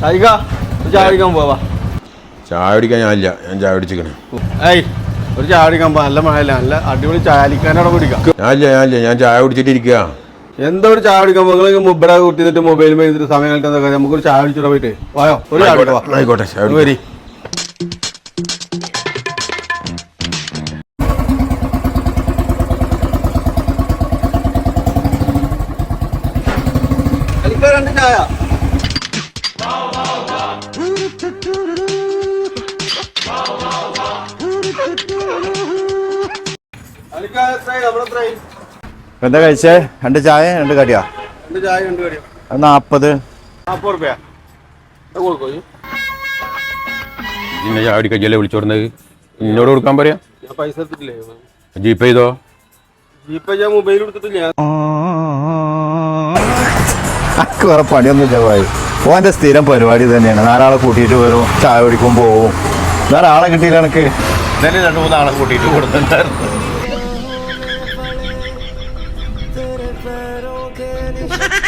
ചായ കുടിക്കാൻ പോവാ. ചായ കുടിക്കാൻ ഞാനില്ല. ഞാൻ ചായ കുടിച്ചിക്കണേ ഏയ് ഒരു ചായ കുടിക്കാൻ പോവാ. നല്ല മഴയല്ല? നല്ല അടിപൊളി ചാലിക്കാനോടെ കുടിക്കാം. ഞാനില്ല ഞാനില്ല. ഞാൻ ചായ കുടിച്ചിട്ടിരിക്കുക എന്തോ ഒരു ചായ കുടിക്കാൻ നിങ്ങൾ മുബറ നിന്നിട്ട് മൊബൈൽ മേടിച്ചിട്ട് സമയം കളിക്കാൻ നമുക്കൊരു ചായ കുടിച്ചിട്ട് പോയിട്ട് വായോ? ഒരു ചായ കുടിക്കാം വാ. ആയിക്കോട്ടെ ചായ. വരി. രണ്ട് ചായ. എന്താ കഴിച്ചേ? രണ്ട് ചായ രണ്ട് കടിയാ? രണ്ട് ചായ രണ്ട് കടിയാ. നാപ്പത്. നാപ്പത് റുപ്യ. ചായ കുടിക്കാൻ ജല്ലേ വിളിച്ചോടുന്നത് എന്നോട് കൊടുക്കാൻ പറയാ? ഞാൻ പൈസ എടുത്തിട്ടില്ലേ? ജീപ്പ് ചെയ്തോ? ഇപ്പൊ ഞാൻ മൊബൈൽ എടുത്തിട്ടില്ല അക്ക് വേറെ പണിയൊന്നുമില്ല പോയി ഓന്റെ സ്ഥിരം പരിപാടി തന്നെയാണ്. നാലാളെ കൂട്ടിയിട്ട് വരും ചായ കുടിക്കും പോവും. വേറെ ആളെ കിട്ടിയില്ല എനിക്ക് ഇന്നലെ രണ്ട് മൂന്ന് ആളെ കൂട്ടിയിട്ട് കൊടുത്തിട്ടുണ്ടായിരുന്നു. Ha ha ha!